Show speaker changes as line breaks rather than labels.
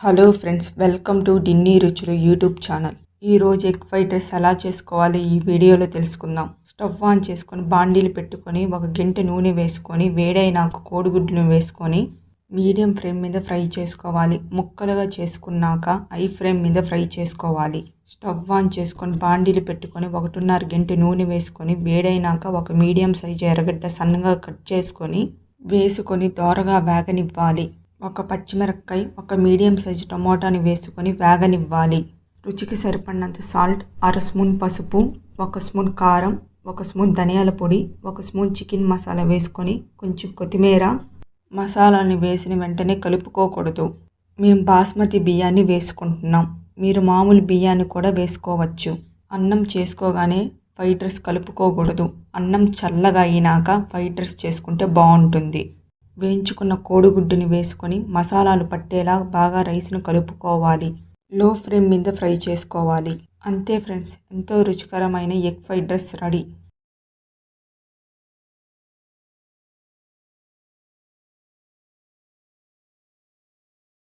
Hello friends welcome to Dinni Ruchulu YouTube channel ఈరోజు egg fried rice ఎలా చేసుకోవాలి ఈ వీడియోలో తెలుసుకుందాం. స్టవ్ ఆన్ చేసుకొని బాండీలు పెట్టుకొని ఒక గంట నూనె వేసుకొని వేడైనాక కోడిగుడ్లను వేసుకొని మీడియం ఫ్లేమ్ మీద ఫ్రై చేసుకోవాలి. ముక్కలుగా చేసుకున్నాక హై ఫ్లేమ్ మీద ఫ్రై చేసుకోవాలి. స్టవ్ ఆన్ చేసుకొని బాండీలు పెట్టుకొని ఒకటిన్నర గంట నూనె వేసుకొని వేడైనాక ఒక మీడియం సైజు ఎర్రగడ్డ సన్నగా కట్ చేసుకొని వేసుకొని దోరగా వేగనివ్వాలి. ఒక పచ్చిమిరపకాయ ఒక మీడియం సైజు టమోటాని వేసుకొని వేగనివ్వాలి. రుచికి సరిపడినంత సాల్ట్ అర స్పూన్ పసుపు ఒక స్పూన్ కారం ఒక స్పూన్ ధనియాల పొడి ఒక స్పూన్ చికెన్ మసాలా వేసుకొని కొంచెం కొత్తిమీర మసాలాని వేసిన వెంటనే కలుపుకోకూడదు. మేము బాస్మతి బియ్యాన్ని వేసుకుంటున్నాం. మీరు మామూలు బియ్యాన్ని కూడా వేసుకోవచ్చు. అన్నం చేసుకోగానే ఫ్రైడ్ రైస్ కలుపుకోకూడదు. అన్నం చల్లగా అయినాక ఫ్రైడ్ రైస్ చేసుకుంటే బాగుంటుంది. వేయించుకున్న కోడిగుడ్డుని వేసుకొని మసాలాలు పట్టేలా బాగా రైస్ను కలుపుకోవాలి. లో ఫ్లేమ్ మీద ఫ్రై చేసుకోవాలి. అంతే ఫ్రెండ్స్ ఎంతో రుచికరమైన ఎగ్ ఫ్రైడ్ రైస్ రెడీ.